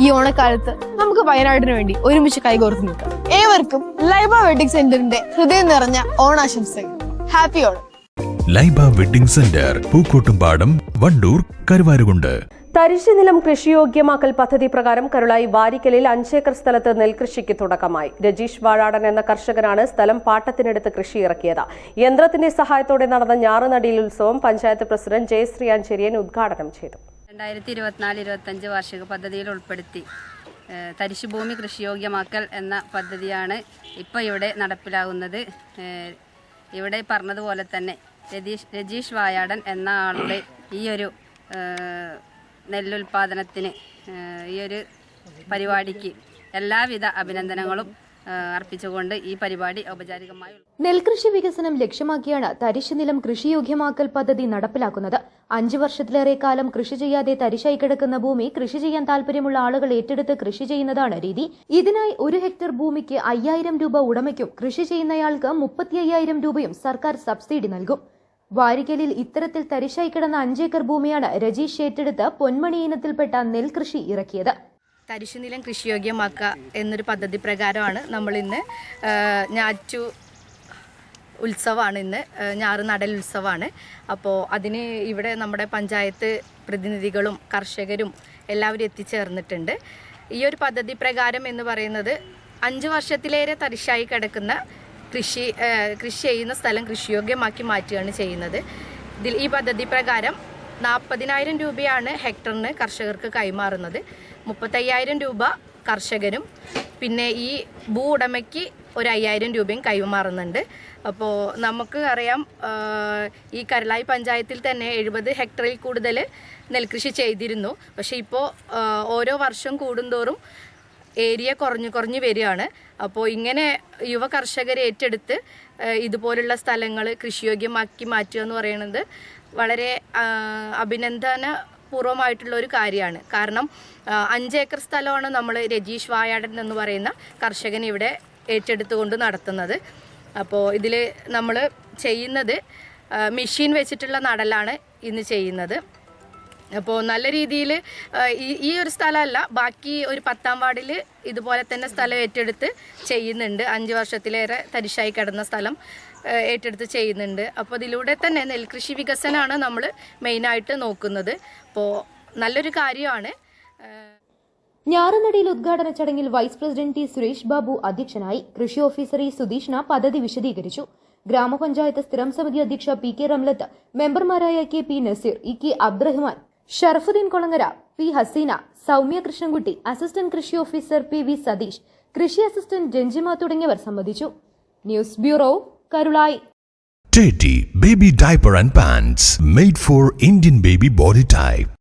ഈ ഓണക്കാലത്ത് നമുക്ക് വയനാടിന് വേണ്ടി ഒരുമിച്ച് കൈകോർത്ത് നിൽക്കാം. ഏവർക്കും ലൈബ വെഡിങ് സെന്ററിന്റെ ഹൃദയം നിറഞ്ഞ ഓണാശംസകൾ. Happy Onam. Laiba wedding centre Pookkottumpadam Vandoor Karuvarakundu. തരിശു നിലം കൃഷിയോഗ്യമാക്കൽ പദ്ധതി പ്രകാരം കരുളായി വാരിക്കലിൽ അഞ്ചേക്കർ സ്ഥലത്ത് നെൽകൃഷിക്ക് തുടക്കമായി. രജീഷ് വാഴാടൻ എന്ന കർഷകനാണ് സ്ഥലം പാട്ടത്തിനെടുത്ത് കൃഷി ഇറക്കിയത്. യന്ത്രത്തിന്റെ സഹായത്തോടെ നടന്ന ഞാറുനടിയിൽ ഉത്സവം പഞ്ചായത്ത് പ്രസിഡന്റ് ജയശ്രീ അഞ്ചേരിയൻ ഉദ്ഘാടനം ചെയ്തു. രണ്ടായിരത്തി ഇരുപത്തിനാല് ഇരുപത്തഞ്ച് വാർഷിക പദ്ധതിയിൽ ഉൾപ്പെടുത്തി. തരിശുഭൂമി കൃഷിയോഗ്യമാക്കൽ എന്ന പദ്ധതിയാണ് ഇപ്പോൾ ഇവിടെ നടപ്പിലാകുന്നത്. ഇവിടെ പറഞ്ഞതുപോലെ തന്നെ രതീഷ് രജീഷ് വായാടൻ എന്ന ആളുടെ ഈ ഒരു നെല്ലുൽപാദനത്തിന് ഈ ഒരു പരിപാടിക്ക് എല്ലാവിധ അഭിനന്ദനങ്ങളും അർപ്പിച്ചുകൊണ്ട് ഈ പരിപാടി ഔപചാരികമായി നെൽകൃഷി വികസനം ലക്ഷ്യമാക്കിയാണ് തരിശ് തരിശുനിലം കൃഷിയോഗ്യമാക്കൽ പദ്ധതി നടപ്പിലാക്കുന്നത്. അഞ്ചു വർഷത്തിലേറെ കാലം കൃഷി ചെയ്യാതെ തരിശായി കിടക്കുന്ന ഭൂമി കൃഷി ചെയ്യാൻ താൽപര്യമുള്ള ആളുകൾ ഏറ്റെടുത്ത് കൃഷി ചെയ്യുന്നതാണ് രീതി. ഇതിനായി ഒരു ഹെക്ടർ ഭൂമിക്ക് അയ്യായിരം രൂപ ഉടമയ്ക്കും കൃഷി ചെയ്യുന്നയാൾക്ക് മുപ്പത്തി അയ്യായിരം രൂപയും സർക്കാർ സബ്സിഡി നൽകും. വാരിക്കലിൽ ഇത്തരത്തിൽ തരിശായി കിടന്ന അഞ്ചേക്കർ ഭൂമിയാണ് രജീഷ് ഏറ്റെടുത്ത് പൊന്മണി ഇനത്തിൽപ്പെട്ട നെൽകൃഷി ഇറക്കിയത്. തരിശുനിലം കൃഷിയോഗ്യമാക്കുക എന്നൊരു പദ്ധതി പ്രകാരമാണ് നമ്മളിന്ന് ഞാറ്റു ഉത്സവമാണ് ഇന്ന് ഏഹ് ഞാറ് നടൽ ഉത്സവമാണ് അപ്പോൾ അതിന് ഇവിടെ നമ്മുടെ പഞ്ചായത്ത് പ്രതിനിധികളും കർഷകരും എല്ലാവരും എത്തിച്ചേർന്നിട്ടുണ്ട്. ഈ ഒരു പദ്ധതി പ്രകാരം എന്ന് പറയുന്നത് അഞ്ച് വർഷത്തിലേറെ തരിശായി കിടക്കുന്ന കൃഷി കൃഷി ചെയ്യുന്ന സ്ഥലം കൃഷിയോഗ്യമാക്കി മാറ്റുകയാണ് ചെയ്യുന്നത്. ഇതിൽ ഈ പദ്ധതി പ്രകാരം നാൽപ്പതിനായിരം രൂപയാണ് ഹെക്ടറിന് കർഷകർക്ക് കൈമാറുന്നത്. മുപ്പത്തയ്യായിരം രൂപ കർഷകരും പിന്നെ ഈ ഭൂ ഉടമയ്ക്ക് ഒരു അയ്യായിരം രൂപയും കൈമാറുന്നുണ്ട്. അപ്പോൾ നമുക്ക് അറിയാം ഈ കരളായി പഞ്ചായത്തിൽ തന്നെ എഴുപത് ഹെക്ടറിൽ കൂടുതൽ നെൽകൃഷി ചെയ്തിരുന്നു. പക്ഷേ ഇപ്പോൾ ഓരോ വർഷം കൂടുന്തോറും ഏരിയ കുറഞ്ഞു കുറഞ്ഞു വരികയാണ്. അപ്പോൾ ഇങ്ങനെ യുവ കർഷകരെ ഏറ്റെടുത്ത് ഇതുപോലുള്ള സ്ഥലങ്ങൾ കൃഷിയോഗ്യമാക്കി മാറ്റുക എന്ന് പറയുന്നത് വളരെ അഭിനന്ദന പൂർവമായിട്ടുള്ള ഒരു കാര്യമാണ്. കാരണം അഞ്ച് ഏക്കർ സ്ഥലമാണ് നമ്മൾ രജീഷ് വായാടൻ എന്ന് പറയുന്ന കർഷകൻ ഇവിടെ ഏറ്റെടുത്തുകൊണ്ട് നടത്തുന്നത്. അപ്പോൾ ഇതിൽ നമ്മൾ ചെയ്യുന്നത് മെഷീൻ വെച്ചിട്ടുള്ള നടലാണ് ഇന്ന് ചെയ്യുന്നത്. അപ്പോൾ നല്ല രീതിയിൽ ഈ ഈ ഒരു സ്ഥലമല്ല ബാക്കി ഒരു പത്താം വാർഡിൽ ഇതുപോലെ തന്നെ സ്ഥലം ഏറ്റെടുത്ത് ചെയ്യുന്നുണ്ട്. അഞ്ച് വർഷത്തിലേറെ തരിശായി കിടന്ന സ്ഥലം. ഏറ്റെടുത്ത് ചെയ്യുന്നുണ്ട്. അപ്പോൾ ഇതിലൂടെ തന്നെ നെൽകൃഷി വികസനമാണ് നമ്മൾ മെയിനായിട്ട് നോക്കുന്നത്. അപ്പോൾ നല്ലൊരു കാര്യമാണ്. ഞാറുനടിയിൽ ഉദ്ഘാടന ചടങ്ങിൽ vice president T Suresh Babu അധ്യക്ഷനായി കൃഷി ഓഫീസർ ഇ സുധീഷ്ണ പദ്ധതി വിശദീകരിച്ചു. ഗ്രാമപഞ്ചായത്ത് സ്ഥിരം സമിതി അധ്യക്ഷ പി കെ റംലത്ത് മെമ്പർമാരായ K P Naseer E K Abdurahman Sharafuddeen Kolangara P Haseena Soumya Krishnankutty assistant കൃഷി ഓഫീസർ പി വി സതീഷ് കൃഷി അസിസ്റ്റന്റ് ജഞ്ചിമ തുടങ്ങിയവർ സംബന്ധിച്ചു. News bureau Karulai Teddy Baby Diaper and Pants made for Indian baby body type.